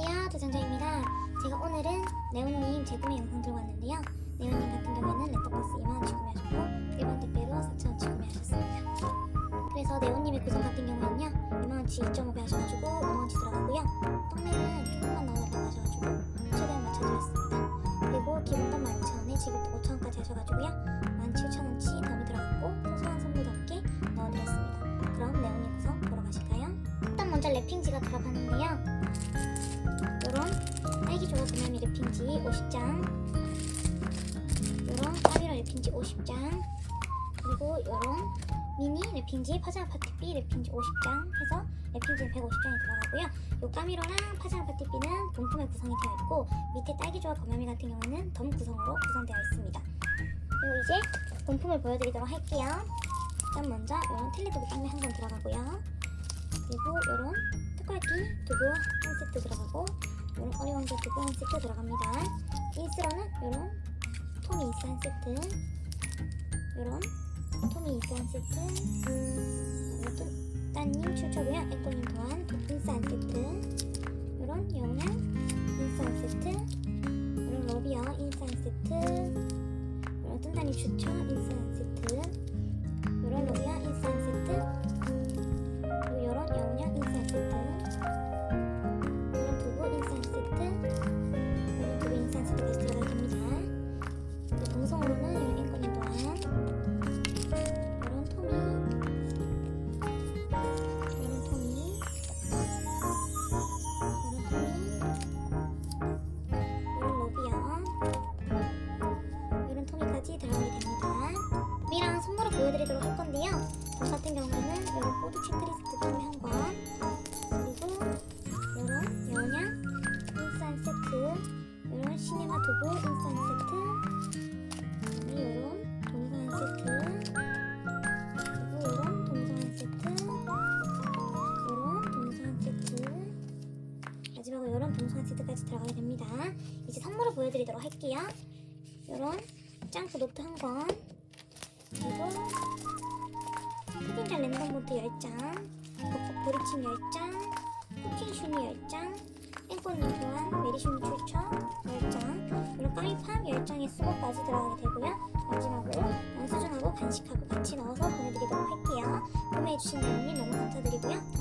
안녕하세요. 도전자입니다. 제가 오늘은 네온님 재구매 영상 들고 왔는데요. 네온님 같은 경우에는 랩터버스 2만원치 구매하셨고 일반 택배로 4천원치 구매하셨습니다. 그래서 네온님의 구성 같은 경우에는요 2만원치 2.5배 하셔가지고 5만원치 들어가고요. 판매는 조금만 나오다고 하셔가지고 최대한 맞춰드렸습니다. 그리고 기본 단 12,000원에 지급도 5,000원까지 하셔가지고요 17,000원치 덤이 들어갔고 소소한 함께 넣어드렸습니다. 그럼 네온님 구성 보러 가실까요? 일단 먼저 랩핑지가 들어가는데요 요런 딸기 조각 도마미 랩핑지 50장. 요런 까비로 랩핑지 50장. 그리고 요런 미니 랩핑지 파자마 파티비 랩핑지 50장 해서 랩핑지는 150장이 들어가고요. 요 까미로랑 파자마 파티비는 본품에 구성이 되어 있고 밑에 딸기 조각 도마미 같은 경우는 덤 구성으로 구성되어 있습니다. 그리고 이제 본품을 보여드리도록 할게요. 일단 먼저 요런 텔레도구 빵미 한건 들어가고요. 그리고 요런 특활기 두부 한 세트 들어가고 요런 어리왕자 두부 한 세트 들어갑니다. 인스로는 요런 토미 인스 한 세트. 요런 토미 인스 한 세트. 요런 또 따님 출처고요. 에코님 또한 인스 한 세트. 요런 영양 인스 한 세트. 요런 러비어 인스 한 세트. 요런 뜬다님 추천 인스 한 세트 앵커님 또한 요런 토미 요런 토미 요런 토미 요런 로비야 요런 토미까지 들어가게 됩니다. 미랑 선물을 보여드리도록 할 건데요. 저 같은 경우에는 이런 보드 체크리스트 판매 한 권, 그리고 이런 영양 인산 세트, 이런 시네마 두부 인산 세트까지 들어가게 됩니다. 이제 선물을 보여드리도록 할게요. 이런 짱구 노트 한 권, 그리고 푸딩자 랜덤 모드 10장, 벚꽃 보리침 10장, 쿠킹 슈니 10장, 앵꼬님 또한 메리슈니 출처 10장, 이런 까미팜 10장의 수고까지 들어가게 되고요. 마지막으로 영수증하고 간식하고 같이 넣어서 보내드리도록 할게요. 구매해주신 내용님 너무 감사드리고요.